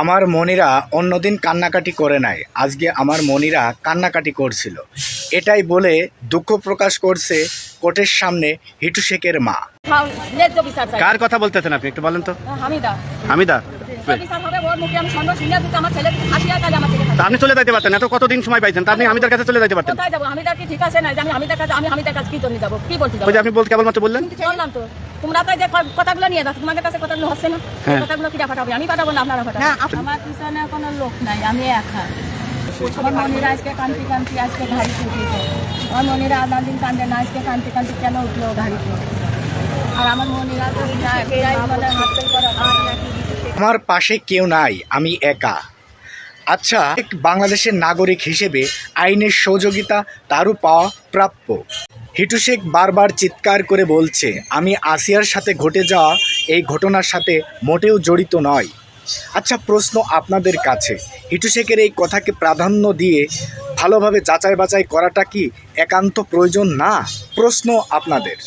আমার মনিরা অন্যদিন কান্নাকাটি করে নাই। আজকে আমার মনিরা কান্নাকাটি করছিল। এটাই বলে দুঃখ প্রকাশ করছে কোর্টের সামনে হিটু শেখের মা। চাই। কার কথা বলতেছেন আপনি একটু বলেন তো? হামিদা। আমি আপনি চলে যেতে পারতেন এত কতদিন সময় পাইছেন? আপনি হামিদার কাছে চলে যেতে পারতেন। কোথায় যাব? হামিদা কি ঠিক আছে? না আমি হামিদার কাছে আমি হামিদার কাছে কি জন্য যাব? কি বলতে যাব? ওই যে আপনি বলতে কেবলমাত্র বললেন? তো। তোমরা তো যে কথাগুলো নিয়ে যাচ্ছ তোমাদের কাছে কথাগুলো হচ্ছে না? হ্যাঁ। কথাগুলো কিরা পাঠাবে? আমি পাঠাবো না আপনারা পাঠাবো? আমার পিছনে কোনো লোক নাই আমি একা। আমার মনিরা আজকে কান্তি কান্তি আজকে উঠেছে আমার মনিরা আধা দিন কান্দে না আজকে কান্তি কান্তি কেন উঠল ঘাড়িতে আর আমার মনিরা তো যাই যাই করা আমার পাশে কেউ নাই আমি একা। আচ্ছা এক বাংলাদেশের নাগরিক হিসেবে আইনের সহযোগিতা তারও পাওয়া প্রাপ্য। হিটু শেখ বারবার চিৎকার করে বলছে, আমি আসিয়ার সাথে ঘটে যাওয়া এই ঘটনার সাথে মোটেও জড়িত নয়। আচ্ছা প্রশ্ন আপনাদের কাছে, হিটু শেখের এই কথাকে প্রাধান্য দিয়ে ভালোভাবে যাচাই বাছাই করাটা কি একান্ত প্রয়োজন না? প্রশ্ন আপনাদের।